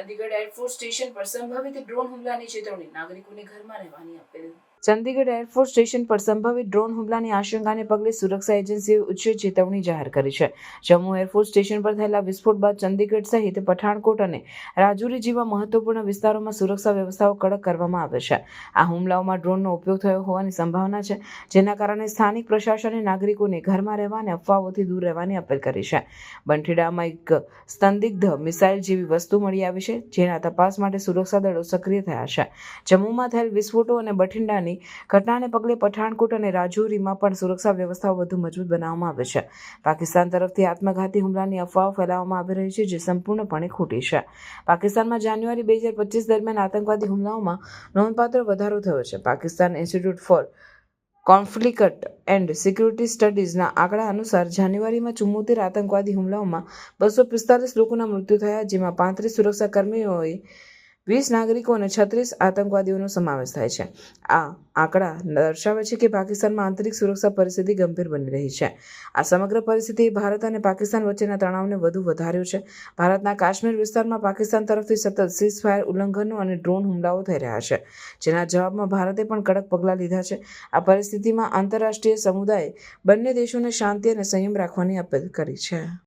Chandigarh air force station પર સંભવિત drone હુમલાની ચેતવણી નાગરિકોને ઘરમાં રહેવાની અપીલ ચંદીગઢ એરફોર્સ સ્ટેશન પર સંભવિત ડ્રોન હુમલાની આશંકાને પગલે સુરક્ષા એજન્સીએ ઉચ્ચ ચેતવણી જાહેર કરી છે. જમ્મુ એરફોર્સ સ્ટેશન પર થયેલા વિસ્ફોટ બાદ ચંદીગઢ સહિત પઠાણકોટ અને રાજુરી જેવા મહત્વપૂર્ણ વિસ્તારોમાં સુરક્ષા વ્યવસ્થાઓ કડક કરવામાં આવે છે. આ હુમલાઓમાં ડ્રોનનો ઉપયોગ થયો હોવાની સંભાવના છે, જેના કારણે સ્થાનિક પ્રશાસને નાગરિકોને ઘરમાં રહેવા અને અફવાઓથી દૂર રહેવાની અપીલ કરી છે. બંઠીડામાં એક સંદિગ્ધ મિસાઇલ જેવી વસ્તુ મળી આવી છે, જેના તપાસ માટે સુરક્ષા દળો સક્રિય થયા છે. જમ્મુમાં થયેલ વિસ્ફોટો અને બઠિંડાની ઘટનાને પગલે પઠાણકોટ અને રાજૌરીમાં પણ સુરક્ષા વ્યવસ્થાઓ વધુ મજબૂત બનાવવામાં આવે છે. પાકિસ્તાન તરફથી આત્મઘાતી હુમલાની અફવાઓ ફેલાવવામાં આવી રહી છે, જે સંપૂર્ણપણે ખોટી છે. પાકિસ્તાનમાં જાન્યુઆરી બે હજાર પચીસ દરમિયાન આતંકવાદી હુમલાઓમાં નોંધપાત્ર વધારો થયો છે. Pakistan institute for conflict and security સ્ટડીઝના આંકડા અનુસાર જાન્યુઆરીમાં ચુમ્મોતેર આતંકવાદી હુમલાઓમાં બસો પિસ્તાલીસ લોકોના મૃત્યુ થયા, જેમાં પાંત્રીસ સુરક્ષા કર્મીઓએ વીસ નાગરિકો અને છત્રીસ આતંકવાદીઓનો સમાવેશ થાય છે. આ આંકડા દર્શાવે છે કે પાકિસ્તાનમાં આંતરિક સુરક્ષા પરિસ્થિતિ ગંભીર બની રહી છે. આ સમગ્ર પરિસ્થિતિએ ભારત અને પાકિસ્તાન વચ્ચેના તણાવને વધુ વધાર્યો છે. ભારતના કાશ્મીર વિસ્તારમાં પાકિસ્તાન તરફથી સતત સીઝ ફાયર ઉલ્લંઘનો અને ડ્રોન હુમલાઓ થઈ રહ્યા છે. જેના જવાબમાં ભારતે પણ કડક પગલાં લીધા છે. આ પરિસ્થિતિમાં આંતરરાષ્ટ્રીય સમુદાયે બંને દેશોને શાંતિ અને સંયમ રાખવાની અપીલ કરી છે.